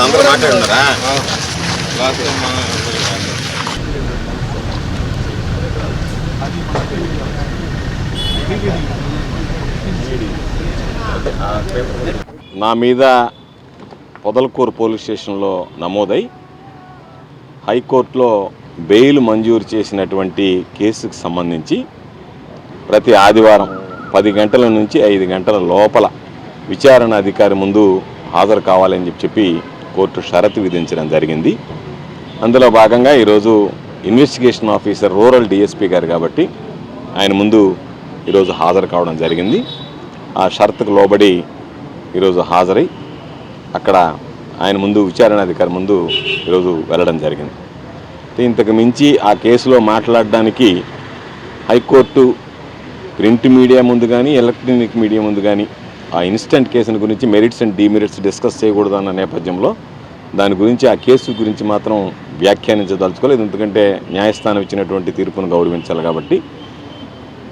అందరూ మాట్లాడున్నారా నా మీద పొదలకూరు పోలీస్ స్టేషన్లో నమోదై హైకోర్టులో బెయిల్ మంజూరు చేసినటువంటి కేసుకు సంబంధించి ప్రతి ఆదివారం పది గంటల నుంచి ఐదు గంటల లోపల విచారణ అధికారి ముందు హాజరు కావాలని చెప్పి చెప్పి కోర్టు షరతు విధించడం జరిగింది. అందులో భాగంగా ఈరోజు ఇన్వెస్టిగేషన్ ఆఫీసర్ రూరల్ డిఎస్పీ గారు కాబట్టి ఆయన ముందు ఈరోజు హాజరు కావడం జరిగింది. ఆ షరతుకు లోబడి ఈరోజు హాజరై అక్కడ ఆయన ముందు విచారణ అధికారి ముందు ఈరోజు వెళ్ళడం జరిగింది. ఇంతకు మించి ఆ కేసులో మాట్లాడడానికి హైకోర్టు ప్రింట్ మీడియా ముందు కానీ ఎలక్ట్రానిక్ మీడియా ముందు కానీ ఆ ఇన్స్టెంట్ కేసుల గురించి మెరిట్స్ అండ్ డిమెరిట్స్ డిస్కస్ చేయకూడదు అన్న నేపథ్యంలో దాని గురించి ఆ కేసు గురించి మాత్రం వ్యాఖ్యానించదలుచుకోలేదు. ఎందుకంటే న్యాయస్థానం ఇచ్చినటువంటి తీర్పును గౌరవించాలి కాబట్టి.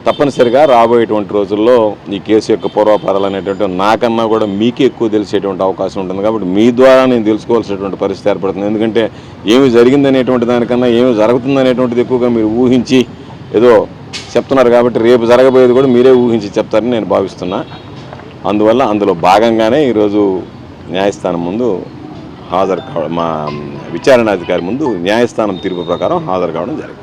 తప్పనిసరిగా రాబోయేటువంటి రోజుల్లో ఈ కేసు యొక్క పూర్వాపరాలు అనేటువంటి నాకన్నా కూడా మీకే ఎక్కువ తెలిసేటువంటి అవకాశం ఉంటుంది కాబట్టి మీ ద్వారా నేను తెలుసుకోవాల్సినటువంటి పరిస్థితి ఏర్పడుతుంది. ఎందుకంటే ఏమి జరిగిందనేటువంటి దానికన్నా ఏమి జరుగుతుందనేటువంటిది ఎక్కువగా మీరు ఊహించి ఏదో చెప్తున్నారు కాబట్టి రేపు జరగబోయేది కూడా మీరే ఊహించి చెప్తారని నేను భావిస్తున్నా. అందువల్ల అందులో భాగంగానే ఈరోజు న్యాయస్థానం ముందు హాజరు కావడం మా విచారణాధికారి ముందు న్యాయస్థానం తీర్పు ప్రకారం హాజరు కావడం జరిగింది.